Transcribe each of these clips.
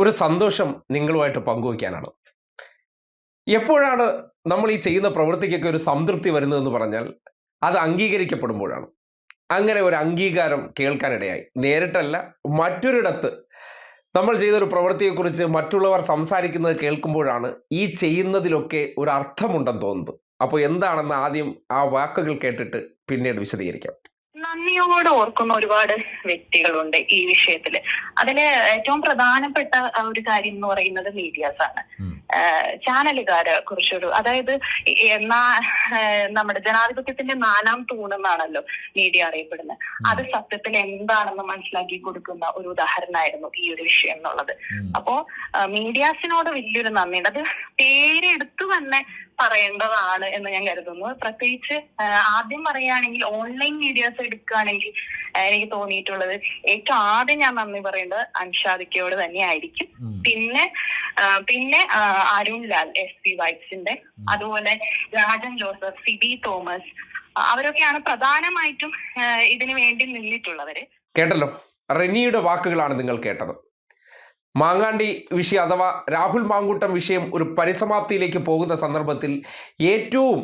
ഒരു സന്തോഷം നിങ്ങളുമായിട്ട് പങ്കുവയ്ക്കാനാണ്. എപ്പോഴാണ് നമ്മൾ ഈ ചെയ്യുന്ന പ്രവൃത്തിക്കൊക്കെ ഒരു സംതൃപ്തി വരുന്നതെന്ന് പറഞ്ഞാൽ അത് അംഗീകരിക്കപ്പെടുമ്പോഴാണ്. അങ്ങനെ ഒരു അംഗീകാരം കേൾക്കാനിടയായി. നേരിട്ടല്ല മറ്റൊരിടത്ത് നമ്മൾ ചെയ്തൊരു പ്രവൃത്തിയെക്കുറിച്ച് മറ്റുള്ളവർ സംസാരിക്കുന്നത് കേൾക്കുമ്പോഴാണ് ഈ ചെയ്യുന്നതിലൊക്കെ ഒരു അർത്ഥമുണ്ടെന്ന് തോന്നുന്നത്. അപ്പോൾ എന്താണെന്ന് ആദ്യം ആ വാക്കുകൾ കേട്ടിട്ട് പിന്നീട് വിശദീകരിക്കാം. നന്ദിയോട് ഓർക്കുന്ന ഒരുപാട് വ്യക്തികളുണ്ട് ഈ വിഷയത്തിൽ. അതിൽ ഏറ്റവും പ്രധാനപ്പെട്ട ഒരു കാര്യം എന്ന് പറയുന്നത് മീഡിയാസ് ആണ് ചാനലുകാര് കുറിച്ചൊരു അതായത് എന്നാ നമ്മുടെ ജനാധിപത്യത്തിന്റെ നാലാം തൂണെന്നാണല്ലോ മീഡിയ അറിയപ്പെടുന്നത്. അത് സത്യത്തിൽ എന്താണെന്ന് മനസ്സിലാക്കി കൊടുക്കുന്ന ഒരു ഉദാഹരണമായിരുന്നു ഈ ഒരു വിഷയം എന്നുള്ളത്. അപ്പോ മീഡിയാസിനോട് വലിയൊരു നന്ദിയുണ്ട് അത് പേരെടുത്തു തന്നെ പറയേണ്ടതാണ് എന്ന് ഞാൻ കരുതുന്നു. പ്രത്യേകിച്ച് ആദ്യം പറയുകയാണെങ്കിൽ ഓൺലൈൻ മീഡിയാസ് എടുക്കുകയാണെങ്കിൽ എനിക്ക് തോന്നിയിട്ടുള്ളത് ഏറ്റവും ആദ്യം ഞാൻ നന്ദി പറയേണ്ടത് അൻഷാദിക്കയോട് തന്നെയായിരിക്കും. ആയിരിക്കും പിന്നെ പിന്നെ അരുൺ ലാൽ എസ് പി വൈറ്റ്സിന്റെ അതുപോലെ രാജൻ ജോസഫ് സിബി തോമസ് അവരൊക്കെയാണ് പ്രധാനമായിട്ടും ഇതിനു വേണ്ടി നിന്നിട്ടുള്ളവര്. കേട്ടല്ലോ? റെനിയുടെ വാക്കുകളാണ് നിങ്ങൾ കേട്ടത്. മാങ്ങാണ്ടി വിഷയം അഥവാ രാഹുൽ മാങ്കൂട്ടം വിഷയം ഒരു പരിസമാപ്തിയിലേക്ക് പോകുന്ന സന്ദർഭത്തിൽ ഏറ്റവും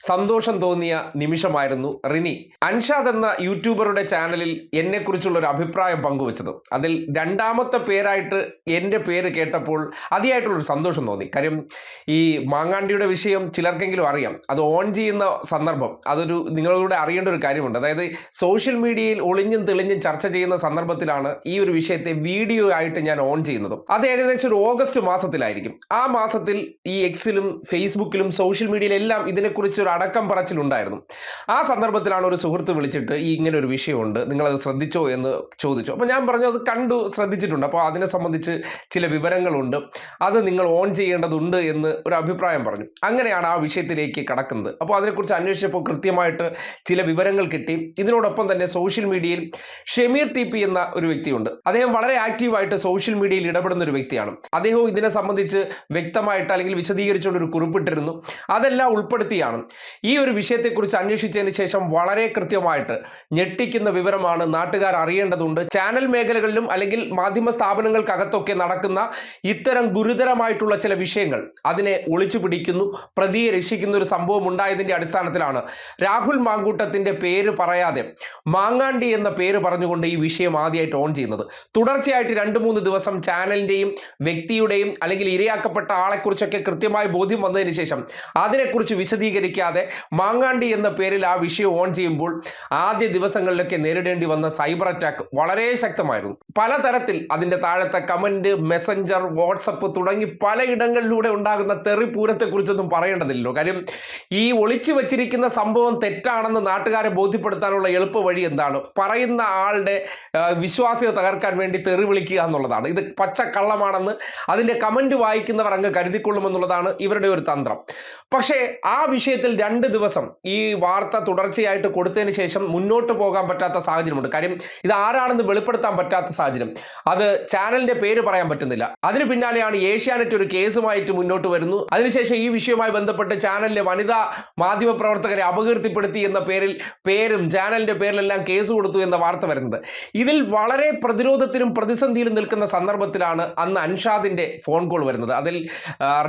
സന്തോഷം തോന്നിയ നിമിഷമായിരുന്നു റിനി. അൻഷാദ് എന്ന യൂട്യൂബറുടെ ചാനലിൽ എന്നെക്കുറിച്ചുള്ള ഒരു അഭിപ്രായം പങ്കുവച്ചത്. അതിൽ രണ്ടാമത്തെ പേരായിട്ട് എന്റെ പേര് കേട്ടപ്പോൾ അതിയായിട്ടുള്ളൊരു സന്തോഷം തോന്നി. കാര്യം ഈ മാങ്ങാണ്ടിയുടെ വിഷയം ചിലർക്കെങ്കിലും അറിയാം. അത് ഓൺ ചെയ്യുന്ന സന്ദർഭം. അതൊരു നിങ്ങളിലൂടെ അറിയേണ്ട ഒരു കാര്യമുണ്ട്. അതായത് സോഷ്യൽ മീഡിയയിൽ ഒളിഞ്ഞും തെളിഞ്ഞും ചർച്ച ചെയ്യുന്ന സന്ദർഭത്തിലാണ് ഈ ഒരു വിഷയത്തെ വീഡിയോ ആയിട്ട് ഞാൻ ഓൺ ചെയ്യുന്നത്. അത് ഏകദേശം ഒരു ഓഗസ്റ്റ് മാസത്തിലായിരിക്കും. ആ മാസത്തിൽ ഈ എക്സിലും ഫേസ്ബുക്കിലും സോഷ്യൽ മീഡിയയിലെല്ലാം ഇതിനെക്കുറിച്ച് ഒരു അടക്കം പറച്ചിലുണ്ടായിരുന്നു. ആ സന്ദർഭത്തിലാണ് ഒരു സുഹൃത്ത് വിളിച്ചിട്ട് ഈ ഇങ്ങനെ ഒരു വിഷയമുണ്ട് നിങ്ങളത് ശ്രദ്ധിച്ചോ എന്ന് ചോദിച്ചു. അപ്പോൾ ഞാൻ പറഞ്ഞു അത് കണ്ടു ശ്രദ്ധിച്ചിട്ടുണ്ട്. അപ്പോൾ അതിനെ സംബന്ധിച്ച് ചില വിവരങ്ങളുണ്ട്. അത് നിങ്ങൾ ഓൺ ചെയ്യേണ്ടതുണ്ട് എന്ന് ഒരു അഭിപ്രായം പറഞ്ഞു. അങ്ങനെയാണ് ആ വിഷയത്തിലേക്ക് കടക്കുന്നത്. അപ്പോൾ അതിനെക്കുറിച്ച് അന്വേഷിച്ചപ്പോൾ കൃത്യമായിട്ട് ചില വിവരങ്ങൾ കിട്ടി. ഇതിനോടൊപ്പം തന്നെ സോഷ്യൽ മീഡിയയിൽ ഷെമീർ ടി പി എന്ന ഒരു വ്യക്തിയുണ്ട്. അദ്ദേഹം വളരെ ആക്റ്റീവായിട്ട് സോഷ്യൽ മീഡിയയിൽ ഇടപെടുന്ന ഒരു വ്യക്തിയാണ്. അദ്ദേഹവും ഇതിനെ സംബന്ധിച്ച് വ്യക്തമായിട്ട് അല്ലെങ്കിൽ വിശദീകരിച്ചുകൊണ്ട് ഒരു കുറിപ്പിട്ടിരുന്നു. അതെല്ലാം ഉൾപ്പെടുത്തിയാണ്. ഈ ഒരു വിഷയത്തെക്കുറിച്ച് അന്വേഷിച്ചതിന് ശേഷം വളരെ കൃത്യമായിട്ട് ഞെട്ടിക്കുന്ന വിവരമാണ് നാട്ടുകാർ അറിയേണ്ടതുണ്ട്. ചാനൽ മേഖലകളിലും അല്ലെങ്കിൽ മാധ്യമ സ്ഥാപനങ്ങൾക്കകത്തൊക്കെ നടക്കുന്ന ഇത്തരം ഗുരുതരമായിട്ടുള്ള ചില വിഷയങ്ങൾ അതിനെ ഒളിച്ചു പിടിക്കുന്നു പ്രതിയെ രക്ഷിക്കുന്ന ഒരു സംഭവം ഉണ്ടായതിന്റെ അടിസ്ഥാനത്തിലാണ്. രാഹുൽ മാങ്കൂട്ടത്തിന്റെ പേര് പറയാതെ മാങ്ങാണ്ടി എന്ന പേര് പറഞ്ഞുകൊണ്ട് ഈ വിഷയം ആദ്യമായിട്ട് ഓൺ ചെയ്യുന്നത്. തുടർച്ചയായിട്ട് രണ്ട് മൂന്ന് ദിവസം ചാനലിന്റെയും വ്യക്തിയുടെയും അല്ലെങ്കിൽ ഇരയാക്കപ്പെട്ട ആളെക്കുറിച്ചൊക്കെ കൃത്യമായ ബോധ്യം വന്നതിന് ശേഷം അതിനെക്കുറിച്ച് വിശദീകരിക്കാതെ മാങ്ങാണ്ടി എന്ന പേരിൽ ആ വിഷയം ഓൺ ചെയ്യുമ്പോൾ ആദ്യ ദിവസങ്ങളിലൊക്കെ നേരിടേണ്ടി വന്ന സൈബർ അറ്റാക്ക് വളരെ ശക്തമായിരുന്നു. പലതരത്തിൽ അതിന്റെ താഴത്തെ കമന്റ് മെസ്സഞ്ചർ വാട്സപ്പ് തുടങ്ങി പലയിടങ്ങളിലൂടെ ഉണ്ടാകുന്ന തെറിപ്പൂരത്തെക്കുറിച്ചൊന്നും പറയേണ്ടതില്ലല്ലോ. കാര്യം ഈ ഒളിച്ചു വച്ചിരിക്കുന്ന സംഭവം തെറ്റാണെന്ന് നാട്ടുകാരെ ബോധ്യപ്പെടുത്താനുള്ള എളുപ്പ വഴി എന്താണ്? പറയുന്ന ആളുടെ വിശ്വാസ്യത തകർക്കാൻ വേണ്ടി തെറി വിളിക്കുക എന്നുള്ളതാണ്. ഇത് പച്ചക്കള്ളമാണെന്ന് അതിന്റെ കമന്റ് വായിക്കുന്നവർ അങ്ങ് കരുതിക്കൊള്ളുമെന്നുള്ളതാണ് ഇവരുടെ ഒരു തന്ത്രം. പക്ഷേ ആ വിഷയത്തിൽ രണ്ട് ദിവസം ഈ വാർത്ത തുടർച്ചയായിട്ട് കൊടുത്തതിന് ശേഷം മുന്നോട്ട് പോകാൻ പറ്റാത്ത സാഹചര്യമുണ്ട്. കാര്യം ഇത് ആരാണെന്ന് വെളിപ്പെടുത്താൻ പറ്റാത്ത സാഹചര്യം. അത് ചാനലിന്റെ പേര് പറയാൻ പറ്റുന്നില്ല. അതിന് പിന്നാലെയാണ് ഏഷ്യാനെറ്റ് ഒരു കേസുമായിട്ട് മുന്നോട്ട് വരുന്നു. അതിനുശേഷം ഈ വിഷയവുമായി ബന്ധപ്പെട്ട് ചാനലിലെ വനിതാ മാധ്യമ പ്രവർത്തകരെ അപകീർത്തിപ്പെടുത്തി എന്ന പേരിൽ പേരും ചാനലിന്റെ പേരിലെല്ലാം കേസ് കൊടുത്തു എന്ന വാർത്ത വരുന്നത്. ഇതിൽ വളരെ പ്രതിരോധത്തിലും പ്രതിസന്ധിയിലും നിൽക്കുന്ന സന്ദർഭത്തിലാണ് അന്ന് അൻഷാദിന്റെ ഫോൺ കോൾ വരുന്നത്. അതിൽ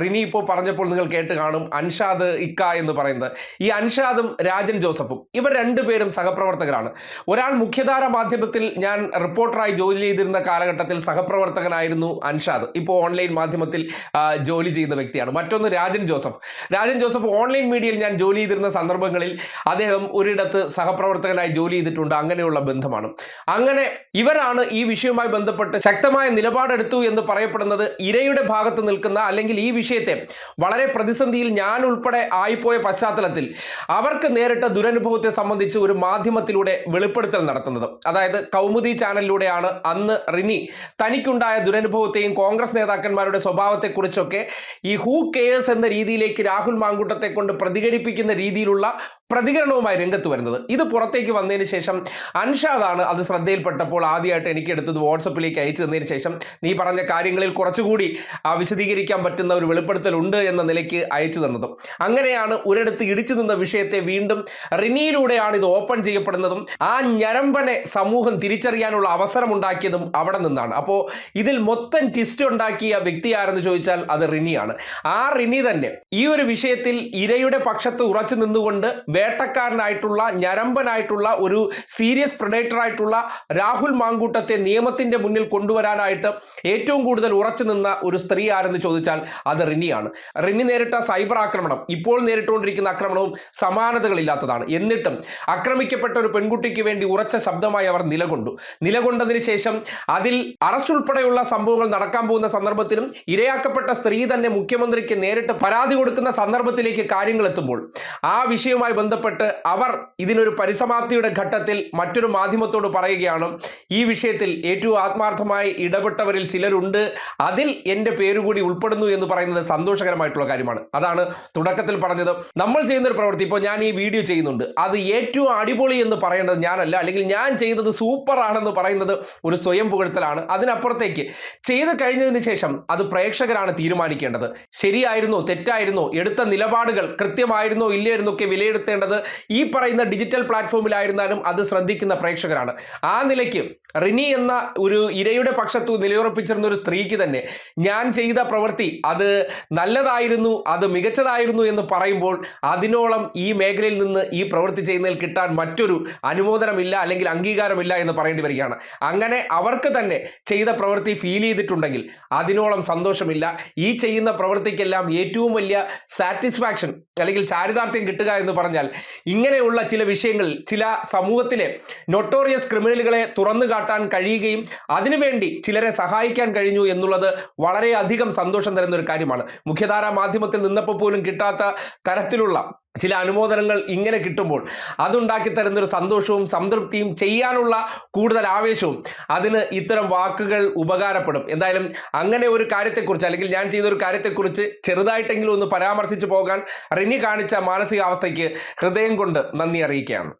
റിനി ഇപ്പോൾ പറഞ്ഞപ്പോൾ നിങ്ങൾ കേട്ട് കാണും. അൻഷാദ് ഇക്ക എന്ന് പറയുന്നത് ഈ അൻഷാദും രാജൻ ജോസഫും ഇവർ രണ്ടുപേരും സഹപ്രവർത്തകരാണ്. ഒരാൾ മുഖ്യധാര മാധ്യമത്തിൽ ഞാൻ റിപ്പോർട്ടറായി ജോലി ചെയ്തിരുന്ന കാലഘട്ടത്തിൽ സഹപ്രവർത്തകനായിരുന്നു അൻഷാദ്. ഇപ്പോൾ ഓൺലൈൻ മാധ്യമത്തിൽ ജോലി ചെയ്യുന്ന വ്യക്തിയാണ്. മറ്റൊന്ന് രാജൻ ജോസഫ്. രാജൻ ജോസഫ് ഓൺലൈൻ മീഡിയയിൽ ഞാൻ ജോലി ചെയ്തിരുന്ന സന്ദർഭങ്ങളിൽ അദ്ദേഹം ഒരിടത്ത് സഹപ്രവർത്തകനായി ജോലി ചെയ്തിട്ടുണ്ട്. അങ്ങനെയുള്ള ബന്ധമാണ്. അങ്ങനെ ഇവരാണ് ഈ വിഷയവുമായി ബന്ധപ്പെട്ട് ശക്തമായ നിലപാടെടുത്തു എന്ന് പറയപ്പെടുന്നത് ഇരയുടെ ഭാഗത്ത് നിൽക്കുന്ന അല്ലെങ്കിൽ ഈ വിഷയത്തെ വളരെ പ്രതിസന്ധിയിൽ ഞാൻ ഉൾപ്പെടെ ആയിപ്പോയ പശ്ചാത്തലത്തിൽ അവർക്ക് നേരിട്ട ദുരനുഭവത്തെ സംബന്ധിച്ച് ഒരു മാധ്യമത്തിലൂടെ വെളിപ്പെടുത്തൽ നടത്തുന്നത്. അതായത് കൗമുദി ചാനലിലൂടെയാണ് അന്ന് റിനി തനിക്കുണ്ടായ ദുരനുഭവത്തെയും കോൺഗ്രസ് നേതാക്കന്മാരുടെ സ്വഭാവത്തെക്കുറിച്ചൊക്കെ ഈ ഹൂ കെയേഴ്സ് എന്ന രീതിയിലേക്ക് രാഹുൽ മാങ്കൂട്ടത്തെ കൊണ്ട് പ്രതികരിപ്പിക്കുന്ന രീതിയിലുള്ള പ്രതികരണവുമായി രംഗത്ത് വരുന്നത്. ഇത് പുറത്തേക്ക് വന്നതിന് ശേഷം അൻഷാദാണ് അത് ശ്രദ്ധയിൽപ്പെട്ടപ്പോൾ ആദ്യമായിട്ട് എനിക്ക് എടുത്തത് വാട്സപ്പിലേക്ക് അയച്ചു തന്നതിന് ശേഷം നീ പറഞ്ഞ കാര്യങ്ങളിൽ കുറച്ചുകൂടി വിശദീകരിക്കാൻ പറ്റുന്ന ഒരു വെളിപ്പെടുത്തൽ ഉണ്ട് എന്ന നിലയ്ക്ക് അയച്ചു തന്നതും. അങ്ങനെയാണ് ഒരിടത്ത് ഇടിച്ചു നിന്ന വിഷയത്തെ വീണ്ടും റിനിയിലൂടെയാണ് ഇത് ഓപ്പൺ ചെയ്യപ്പെടുന്നതും ആ ഞരമ്പനെ സമൂഹം തിരിച്ചറിയാനുള്ള അവസരം ഉണ്ടാക്കിയതും അവിടെ നിന്നാണ്. അപ്പോൾ ഇതിൽ മൊത്തം ട്വിസ്റ്റ് ഉണ്ടാക്കിയ വ്യക്തി ആരെന്ന് ചോദിച്ചാൽ അത് റിനിയാണ്. ആ റിനി തന്നെ ഈ ഒരു വിഷയത്തിൽ ഇരയുടെ പക്ഷത്ത് ഉറച്ചു നിന്നുകൊണ്ട് വേട്ടക്കാരനായിട്ടുള്ള ഞരമ്പനായിട്ടുള്ള ഒരു സീരിയസ് പ്രൊഡക്ടർ ആയിട്ടുള്ള രാഹുൽ മാങ്കൂട്ടത്തെ നിയമത്തിന്റെ മുന്നിൽ കൊണ്ടുവരാനായിട്ട് ഏറ്റവും കൂടുതൽ ഉറച്ചു നിന്ന ഒരു സ്ത്രീ ആരെന്ന് ചോദിച്ചാൽ അത് റിനിയാണ്. റിനി നേരിട്ട സൈബർ ആക്രമണം ഇപ്പോൾ നേരിട്ടുകൊണ്ടിരിക്കുന്ന ആക്രമണവും സമാനതകളില്ലാത്തതാണ്. എന്നിട്ടും ആക്രമിക്കപ്പെട്ട ഒരു പെൺകുട്ടിക്ക് വേണ്ടി ഉറച്ച ശബ്ദമായി അവർ നിലകൊണ്ടു. നിലകൊണ്ടതിന് ശേഷം അതിൽ അറസ്റ്റ് ഉൾപ്പെടെയുള്ള സംഭവങ്ങൾ നടക്കാൻ പോകുന്ന സന്ദർഭത്തിലും ഇരയാക്കപ്പെട്ട സ്ത്രീ തന്നെ മുഖ്യമന്ത്രിക്ക് നേരിട്ട് പരാതി കൊടുക്കുന്ന സന്ദർഭത്തിലേക്ക് കാര്യങ്ങൾ എത്തുമ്പോൾ ആ വിഷയവുമായി ബന്ധപ്പെട്ട് അവർ ഇതിനൊരു പരിസമാപ്തിയുടെ ഘട്ടത്തിൽ മറ്റൊരു മാധ്യമത്തോട് പറയുകയാണ് ഈ വിഷയത്തിൽ ഏറ്റവും ആത്മാർത്ഥമായി ഇടപെട്ടവരിൽ ചിലരുണ്ട്. അതിൽ എന്റെ പേരുകൂടി ഉൾപ്പെടുന്നു എന്ന് പറയുന്നത് സന്തോഷകരമായിട്ടുള്ള കാര്യമാണ്. അതാണ് തുടക്കത്തിൽ പറഞ്ഞത്. നമ്മൾ ചെയ്യുന്ന ഒരു പ്രവൃത്തി ഇപ്പോൾ ഞാൻ ഈ വീഡിയോ ചെയ്യുന്നുണ്ട്. അത് ഏറ്റവും അടിപൊളി എന്ന് പറയേണ്ടത് ഞാനല്ല. അല്ലെങ്കിൽ ഞാൻ ചെയ്യുന്നത് സൂപ്പർ ആണെന്ന് പറയുന്നത് ഒരു സ്വയം പുകഴ്ത്തലാണ്. അതിനപ്പുറത്തേക്ക് ചെയ്ത് കഴിഞ്ഞതിന് ശേഷം അത് പ്രേക്ഷകരാണ് തീരുമാനിക്കേണ്ടത്. ശരിയായിരുന്നോ? തെറ്റായിരുന്നോ? എടുത്ത നിലപാടുകൾ കൃത്യമായിരുന്നോ? ഇല്ലായിരുന്നോ ഒക്കെ വിലയിരുത്തേണ്ടത് ഈ പറയുന്ന ഡിജിറ്റൽ പ്ലാറ്റ്ഫോമിലായിരുന്നാലും അത് ശ്രദ്ധിക്കുന്ന പ്രേക്ഷകരാണ്. ആ നിലയ്ക്ക് റിനി എന്ന ഒരു ഇരയുടെ പക്ഷത്തു നിലയുറപ്പിച്ചിരുന്ന ഒരു സ്ത്രീക്ക് തന്നെ ഞാൻ ചെയ്ത പ്രവൃത്തി അത് നല്ലതായിരുന്നു അത് മികച്ചതായിരുന്നു എന്ന് പറയുമ്പോൾ അതിനോളം ഈ മേഖലയിൽ നിന്ന് ഈ പ്രവൃത്തി ചെയ്യുന്നതിൽ കിട്ടാൻ മറ്റൊരു അനുമോദനമില്ല അല്ലെങ്കിൽ അംഗീകാരമില്ല എന്ന് പറയേണ്ടി വരികയാണ്. അങ്ങനെ അവർക്ക് തന്നെ ചെയ്ത പ്രവൃത്തി ഫീൽ ചെയ്തിട്ടുണ്ടെങ്കിൽ അതിനോളം സന്തോഷമില്ല. ഈ ചെയ്യുന്ന പ്രവൃത്തിക്കെല്ലാം ഏറ്റവും വലിയ സാറ്റിസ്ഫാക്ഷൻ അല്ലെങ്കിൽ ചാരിതാർത്ഥ്യം കിട്ടുക എന്ന് പറഞ്ഞാൽ ഇങ്ങനെയുള്ള ചില വിഷയങ്ങൾ ചില സമൂഹത്തിലെ നൊട്ടോറിയസ് ക്രിമിനലുകളെ തുറന്നു കാട്ടാൻ കഴിയുകയും അതിനുവേണ്ടി ചിലരെ സഹായിക്കാൻ കഴിഞ്ഞു എന്നുള്ളത് വളരെയധികം സന്തോഷം തരുന്ന ഒരു കാര്യമാണ്. മുഖ്യധാരാ മാധ്യമത്തിൽ നിന്നപ്പോൾ പോലും കിട്ടാത്ത തരത്തിലുള്ള ചില അനുമോദനങ്ങൾ ഇങ്ങനെ കിട്ടുമ്പോൾ അതുണ്ടാക്കി തരുന്നൊരു സന്തോഷവും സംതൃപ്തിയും ചെയ്യാനുള്ള കൂടുതൽ ആവേശവും അതിന് ഇത്തരം വാക്കുകൾ ഉപകാരപ്പെടും. എന്തായാലും അങ്ങനെ ഒരു കാര്യത്തെക്കുറിച്ച് അല്ലെങ്കിൽ ഞാൻ ചെയ്ത ഒരു കാര്യത്തെക്കുറിച്ച് ചെറുതായിട്ടെങ്കിലും ഒന്ന് പരാമർശിച്ചു പോകാൻ റിനി കാണിച്ച മാനസികാവസ്ഥയ്ക്ക് ഹൃദയം കൊണ്ട് നന്ദി അറിയിക്കുകയാണ്.